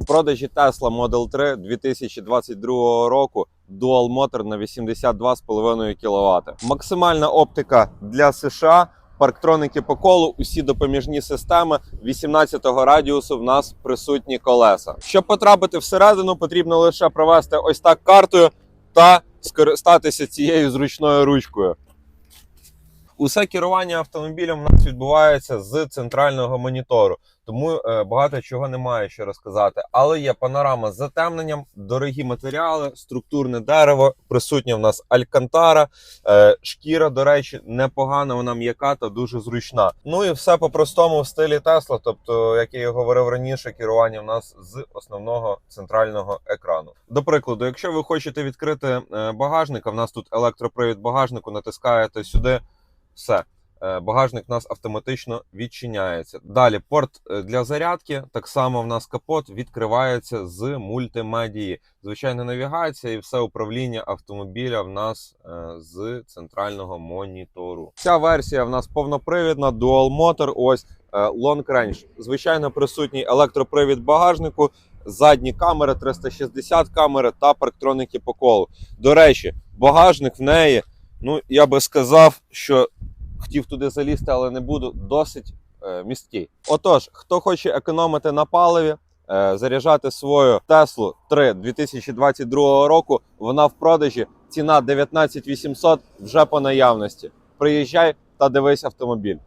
В продажі Tesla Model 3 2022 року Dual Motor на 82,5 кВт. Максимальна оптика для США. Парктроники по колу, усі допоміжні системи 18-го радіусу в нас присутні колеса. Щоб потрапити всередину, потрібно лише провести ось так картою та скористатися цією зручною ручкою. Усе керування автомобілем у нас відбувається з центрального монітору, тому е, багато чого немає що розказати. Але є панорама з затемненням, дорогі матеріали, структурне дерево, присутня в нас алькантара, е, шкіра, до речі, непогана, вона м'яка та дуже зручна. Ну і все по-простому в стилі Тесла. Тобто, як я і говорив раніше, керування в нас з основного центрального екрану. До прикладу, якщо ви хочете відкрити е, багажник, а в нас тут електропривід багажнику, натискаєте сюди. Все. Е, Багажник у нас автоматично відчиняється. Далі порт е, для зарядки. Так само в нас капот відкривається з мультимедії. Звичайна навігація і все управління автомобіля в нас е, з центрального монітору. Ця версія в нас повнопривідна, Dual Motor, ось Long Range. Звичайно, присутній електропривід багажнику, задні камери, 360 камери та парктроники по колу. До речі, багажник в неї. Ну, я би сказав, що хотів туди залізти, але не буду. Досить е, місткий. Отож, хто хоче економити на паливі, е, заряджати свою Теслу 3 2022 року, вона в продажі. Ціна 19 800 вже по наявності. Приїжджай та дивись автомобіль.